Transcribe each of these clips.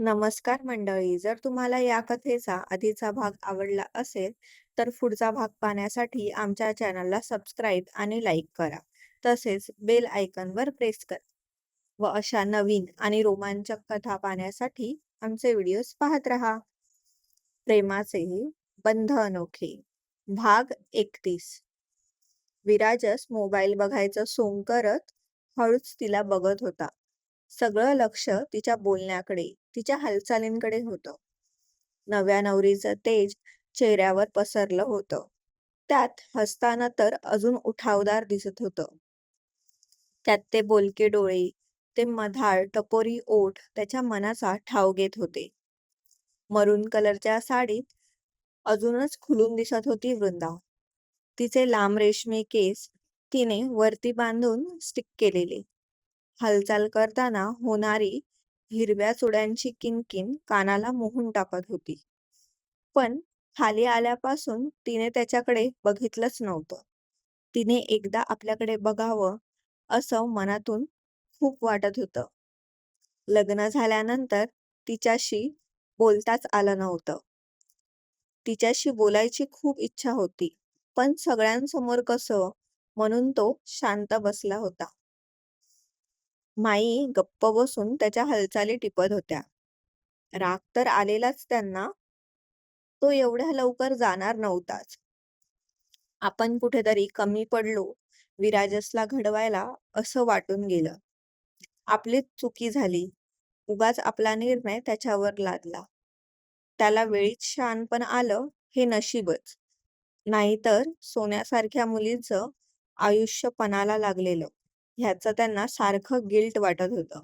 नमस्कार मंडळी. जर तुम्हाला या कथेचा आधीचा भाग आवडला असेल, तर पुढचा भाग पाहण्यासाठी आमच्या चॅनलला सबस्क्राईब आणि लाईक करा. तसेच बेल आयकॉनवर प्रेस करा. व अशा नवीन आणि रोमांचक कथा पाहण्यासाठी आमचे व्हिडिओज पाहत रहा. प्रेमाचे बंध अनोखे भाग एकतीस विराजस मोबाईल बघायचं सोंग करत हळूच तिला बघत होता. सगळं लक्ष तिच्या बोलण्याकडे, तिच्या हालचालींकडे होतं. नव्या नवरीचं तेज चेहऱ्यावर पसरलं होतं. त्यात हसताना तर अजून उठावदार दिसत होतं. त्यात ते बोलके डोळे, ते मधाळ टपोरी ओठ त्याच्या मनाचा ठाव घेत होते. मरून कलरच्या साडीत अजूनच खुलून दिसत होती वृंदा. तिचे लांब रेशमी केस तिने वरती बांधून स्टिक केलेले. हालचाल करताना होणारी हिरव्या चुड्यांची किनकिन कानाला मोहून टाकत होती. पण खाली आल्यापासून तिने त्याच्याकडे बघितलंच नव्हतं. तिने एकदा आपल्याकडे बघावं असं मनातून खूप वाटत होतं. लग्न झाल्यानंतर तिच्याशी बोलताच आलं नव्हतं. तिच्याशी बोलायची खूप इच्छा होती, पण सगळ्यांसमोर कसं म्हणून तो शांत बसला होता. माई गप्प बसून त्याच्या हालचाली टिपत होत्या. राग तर आलेलाच त्यांना. तो एवढ्या लवकर जाणार नव्हताच. आपण कुठेतरी कमी पडलो विराजसला घडवायला असं वाटून गेलं. आपलीच चुकी झाली. उगाच आपला निर्णय त्याच्यावर लादला. त्याला वेळीच शहाणपण आलं हे नशीबच. नाहीतर सोन्यासारख्या मुलीचं आयुष्य पणाला लागलेलं ह्याचं त्यांना सारखं गिल्ट वाटत होतं.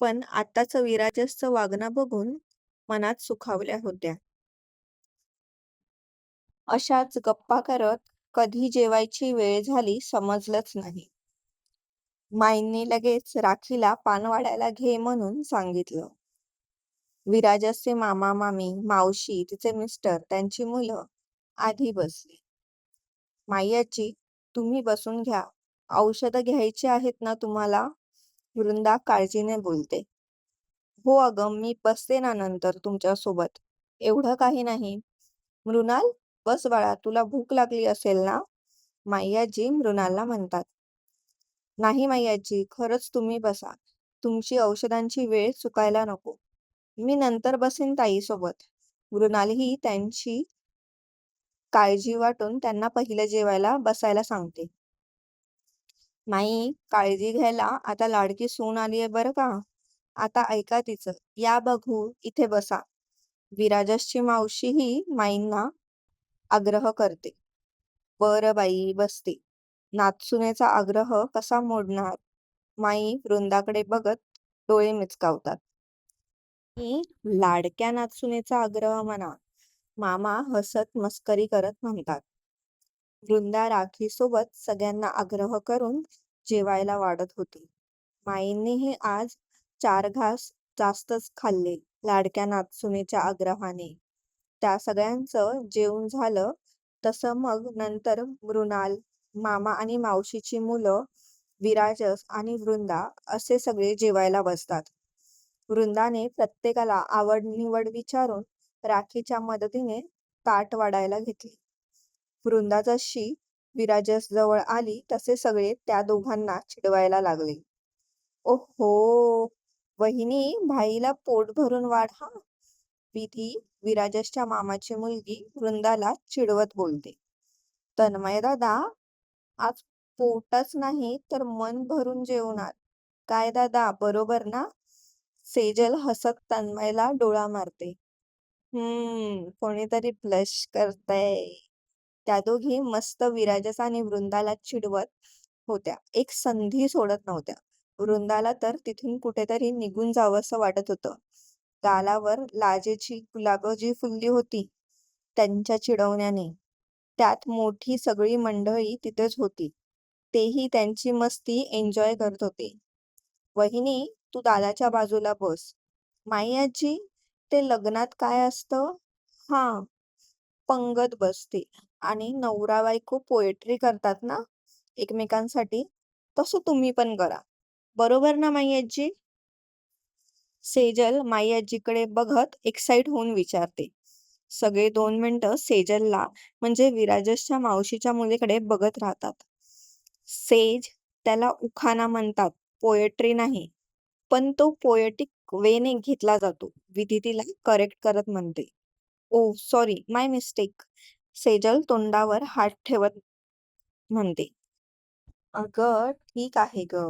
पण आत्ताचं विराजसचं वागणं बघून मनात सुखावल्या होत्या. अशाच गप्पा करत कधी जेवायची वेळ झाली समजलंच नाही. माईंनी लगेच राखीला पान वाढायला घे म्हणून सांगितलं. विराजसचे मामा मामी, मावशी, तिचे मिस्टर, त्यांची मुलं आधी बसली. माई आजी, तुम्ही बसून घ्या. औषधं घ्यायची आहेत ना तुम्हाला? वृंदा काळजीने बोलते. हो अगं मी बसते ना नंतर तुमच्यासोबत. एवढं काही नाही. मृणाल बस बाळा तुला भूक लागली असेल ना? माय्याजी मृणालला म्हणतात. नाही माय्याजी खरंच तुम्ही बसा. तुमची औषधांची वेळ चुकायला नको. मी नंतर बसेन ताईसोबत. मृणालही त्यांची काळजी वाटून त्यांना पहिलं जेवायला बसायला सांगते. माई काळजी घ्यायला आता लाडकी सून आलीये बरं का. आता ऐका तिचं. या बघू इथे बसा. विराजसची मावशीही माईंना आग्रह करते. बरं बाई बसते. नातसुनेचा आग्रह कसा मोडणार? माई वृंदाकडे बघत डोळे मिचकावतात. ही लाडक्या नातसुनेचा आग्रह म्हणा. मामा हसत मस्करी करत म्हणतात. वृंदा राखीसोबत सगळ्यांना आग्रह करून जेवायला वाढत होती. माईंनीही आज चार घास जास्तच खाल्ले लाडक्या नातसुनेच्या आग्रहाने. त्या सगळ्यांचं जेवण झालं तसं मग नंतर मृणाल, मामा आणि मावशीची मुलं, विराजस आणि वृंदा असे सगळे जेवायला बसतात. वृंदाने प्रत्येकाला आवड-निवड विचारून राखीच्या मदतीने ताट वाढायला घेतले. वृंदा जशी विराजस जवळ आली तसे सगळे त्या दोघांना चिडवायला लागले. ओहो वहिनी भाईला पोट भरून वाढ हा. विधी विराजसच्या मामाची मुलगी वृंदाला चिडवत बोलते. तन्मय दादा आज पोटच नाही तर मन भरून जेवणार. काय दादा बरोबर ना? सेजल हसत तन्मयला डोळा मारते. हम्म कोणीतरी ब्लश करतय त्या दोघी मस्त विराजस आणि वृंदाला चिडवत होत्या. एक संधी सोडत नव्हत्या. वृंदाला तर तिथून कुठेतरी निघून जावंसं वाटत होतं. गालावर लाजेची गुलाब जी फुलली होती त्यांच्या चिडवण्याने. त्यात मोठी सगळी मंडळी तिथेच होती. तेही त्यांची मस्ती एन्जॉय करत होते. वहिनी तू दादाच्या बाजूला बस. माई आजी ते लग्नात काय असतं? हा पंगत बसते आणि नवरा बायको पोएट्री करतात ना एकमेकांसाठी तसं तुम्ही पण करा. बरोबर ना माई आजी? सेजल माई आजीकडे बघत एक्साइट होऊन विचारते. सगळे दोन मिनिटं सेजलला म्हणजे विराजसच्या मावशीच्या मुलीकडे बघत राहतात. सेज त्याला उखाणा म्हणतात पोएट्री नाही पण तो पोएटिक वेने घेतला जातो. विधी तिला करेक्ट करत म्हणते. Oh sorry my mistake Sejal तोंडावर हात ठेवत म्हणते. अगं ठीक आहे ग.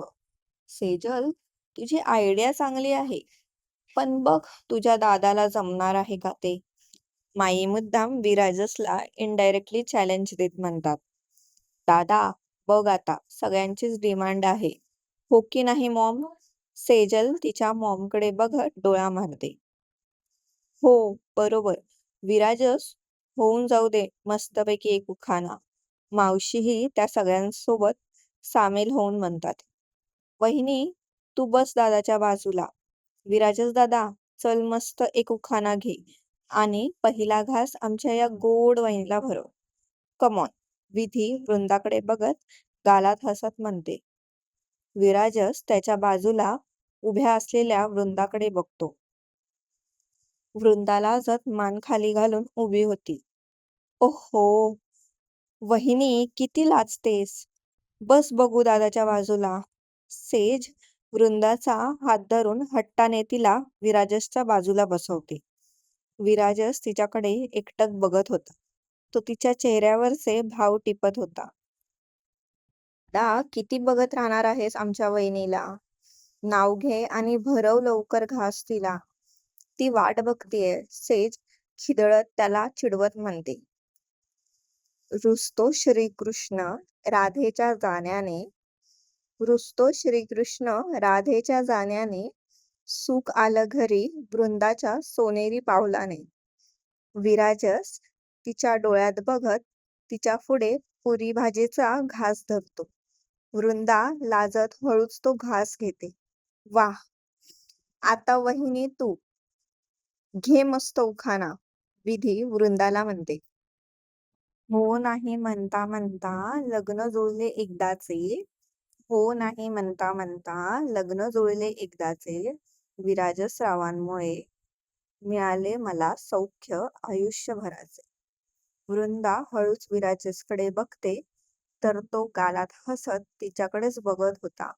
सेजल तुझी आयडिया चांगली आहे. पण बघ तुझ्या दादाला जमणार आहे का ते? माई मुद्दाम विराजसला इनडायरेक्टली चॅलेंज देत म्हणतात. दादा बघ आता सगळ्यांचीच डिमांड आहे. हो की नाही मॉम सेजल तिच्या मॉमकडे बघत डोळा मारते. हो बरोबर. विराजस होऊन जाऊ दे मस्तपैकी एक उखाणा मावशीही त्या सगळ्यांसोबत सामील होऊन म्हणतात. वहिनी तू बस दादाच्या बाजूला. विराजस दादा चल मस्त एक उखाणा घे आणि पहिला घास आमच्या या गोड वहिनीला भरव. कमॉन विधी वृंदाकडे बघत गालात हसत म्हणते. विराजस त्याच्या बाजूला उभ्या असलेल्या वृंदाकडे बघतो. वृंदाला जत मान खाली घालून उभी होती. ओहो! वहिनी किती लाजतेस. बस बघू दादाच्या बाजूला. सेज वृंदाचा हात धरून हट्टाने तिला विराजसच्या बाजूला बसवते. विराजस तिच्याकडे एकटक बघत होता. तो तिच्या चेहऱ्यावरचे भाव टिपत होता. दा किती बघत राहणार आहेस आमच्या वहिनीला. नाव घे आणि भरव लवकर घास तिला. ती वाट बघतीये सेज खिदळत त्याला चिडवत म्हणते. रुसतो श्रीकृष्ण राधेच्या जाण्याने रुसतो श्रीकृष्ण राधेच्या जाण्याने सुख आलं घरी वृंदाच्या सोनेरी पावलाने. विराजस तिच्या डोळ्यात बघत तिच्या पुढे पुरी भाजीचा घास धरतो. वृंदा लाजत हळूच तो घास घेते. वाह! आता वहिनी तू घे मस्त उखाणा विधी वृंदाला म्हणते. हो नाही म्हणता म्हणता लग्न जुळले एकदाचे. हो नाही म्हणता म्हणता लग्न जुळले एकदाचे विराजस्रावांमुळे मिळाले मला सौख्य आयुष्यभराचे. वृंदा हळूच विराजसकडे बघते तर तो गालात हसत तिच्याकडेच बघत होता.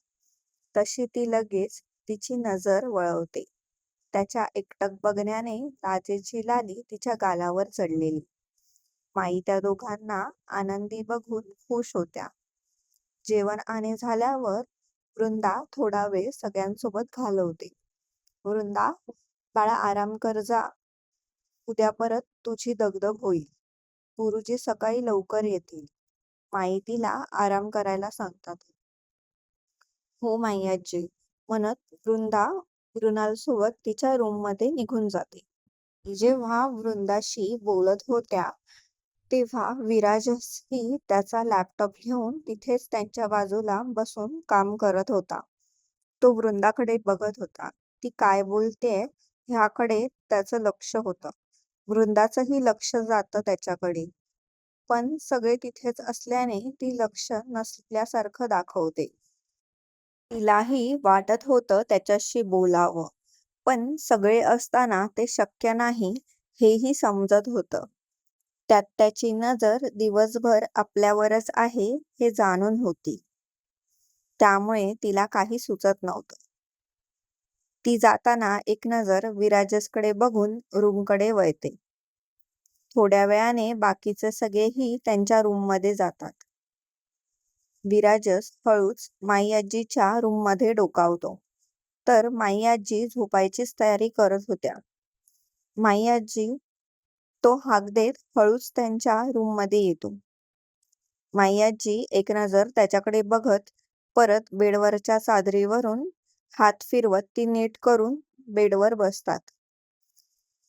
तशी ती लगेच तिची नजर वळवते. त्याच्या एकटक बघण्याने राजेची लाली तिच्या गालावर चढलेली. माई त्या दोघांना आनंदी बघून खुश होत्या. जेवण आणि झाल्यावर वृंदा थोडा वेळ सगळ्यांसोबत घालवते. वृंदा बाळा आराम कर जा. उद्या परत तुझी दगदग होईल. गुरुजी सकाळी लवकर येतील माई तिला आराम करायला सांगतात. हो माई आजी म्हणत वृंदा मृणाल सोबत तिच्या रूममध्ये निघून जाते. जेव्हा वृंदाशी बोलत होत्या तेव्हा विराजही त्याचा लॅपटॉप घेऊन तिथेच त्यांच्या बाजूला बसून काम करत होता. तो वृंदाकडे बघत होता. ती काय बोलतेय ह्याकडे त्याचं लक्ष होतं. वृंदाचंही लक्ष जातं त्याच्याकडे. पण सगळे तिथेच असल्याने ती लक्ष नसल्यासारखं दाखवते. तिलाही वाटत होतं त्याच्याशी बोलावं. पण सगळे असताना ते शक्य नाही हेही समजत होतं. त्यात त्याची नजर दिवसभर आपल्यावरच आहे हे जाणून होती. त्यामुळे तिला काही सुचत नव्हतं. ती जाताना एक नजर विराजसकडे बघून रूमकडे वळते. थोड्या वेळाने बाकीचे सगळेही त्यांच्या रूममध्ये जातात. विराजस हळूच माईआजीच्या रूममध्ये डोकावतो. तर माईआजी झोपायचीच तयारी करत होत्या. माईआजी तो हाक देत हळूच त्यांच्या रूममध्ये येतो. माईआजी एक नजर त्याच्याकडे बघत परत बेडवरच्या चादरीवरून हात फिरवत ती नीट करून बेडवर बसतात.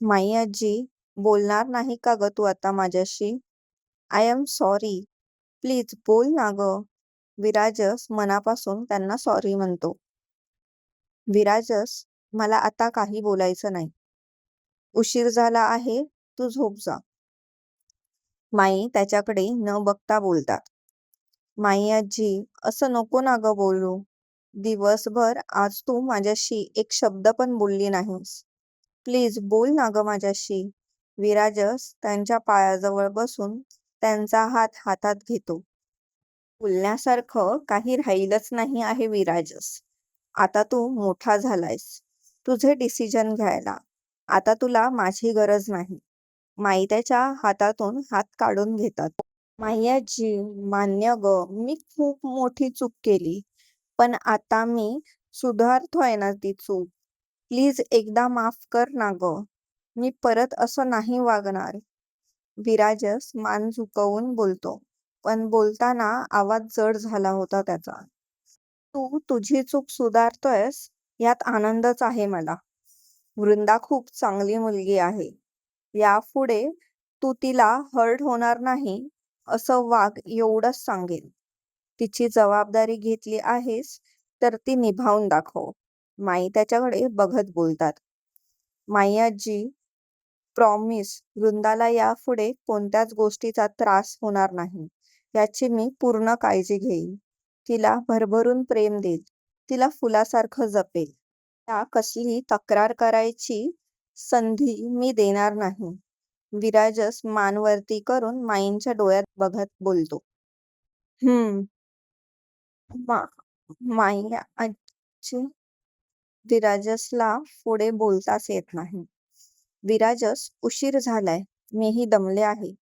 माई आजी बोलणार नाही का ग तू आता माझ्याशी? आय एम सॉरी प्लीज बोल ना ग. विराजस मनापासून त्यांना सॉरी म्हणतो. विराजस मला आता काही बोलायचं नाही. उशीर झाला आहे तू झोप जा. माई त्याच्याकडे न बघता बोलतात. माई आजी असं नको ना ग बोलू. दिवसभर आज तू माझ्याशी एक शब्द पण बोलली नाहीस. प्लीज बोल ना ग माझ्याशी. विराजस त्यांच्या पायाजवळ बसून त्यांचा हात हातात घेतो. बोलण्यासारखं काही राहिलंच नाही आहे विराजस. आता तू मोठा झालायस. तुझे डिसिजन घ्यायला. आता तुला माझी गरज नाही. माई त्याच्या हातातून हात काढून घेतात. मायाजी मान्य ग मी खूप मोठी चूक केली. पण आता मी सुधारतोय ना ती चूक. प्लीज एकदा माफ कर ना ग. मी परत असं नाही वागणार. विराजस मान झुकवून बोलतो. पण बोलताना आवाज जड झाला होता त्याचा. तू तुझी चूक सुधारतोयस यात आनंदच आहे मला. वृंदा खूप चांगली मुलगी आहे. यापुढे तू तिला हर्ट होणार नाही असं वाघ एवढंच सांगेन तिची जबाबदारी घेतली आहेस तर ती निभावून दाखव. माई त्याच्याकडे बघत बोलतात. मायाजी प्रॉमिस वृंदाला यापुढे कोणत्याच गोष्टीचा त्रास होणार नाही. याची मी पूर्ण काळजी घेईन. तिला भरभरून प्रेम देईल तिला फुलासारखं जपेल त्या कसलीही तक्रार करायची संधी मी देणार नाही. विराजस मानवरती करून माईंच्या डोळ्यात बघत बोलतो. हम्म. मा माई आजी विराजसला पुढे बोलताच येत नाही. विराजस उशीर झालाय. मीही दमले आहे.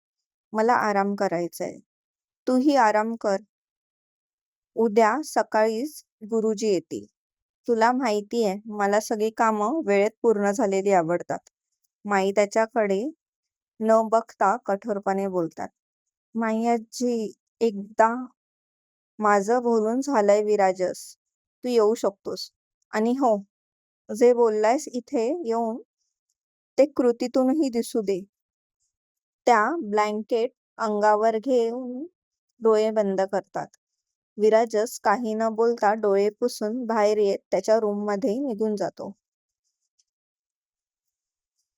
मला आराम करायचाय. तूही आराम कर. उद्या सकाळीच गुरुजी येतील. तुला माहितीये मला सगळी कामं वेळेत पूर्ण झालेली आवडतात. माई त्याच्याकडे न बघता कठोरपणे बोलतात. माईआजी एकदा माझं बोलून झालंय विराजस. तू येऊ शकतोस. आणि हो जे बोललायस इथे येऊन ते कृतीतूनही दिसू दे. त्या ब्लँकेट अंगावर घेऊन डोळे बंद करतात. विराजस काही न बोलता डोळे पुसून बाहेर येत त्याच्या रूममध्ये निघून जातो.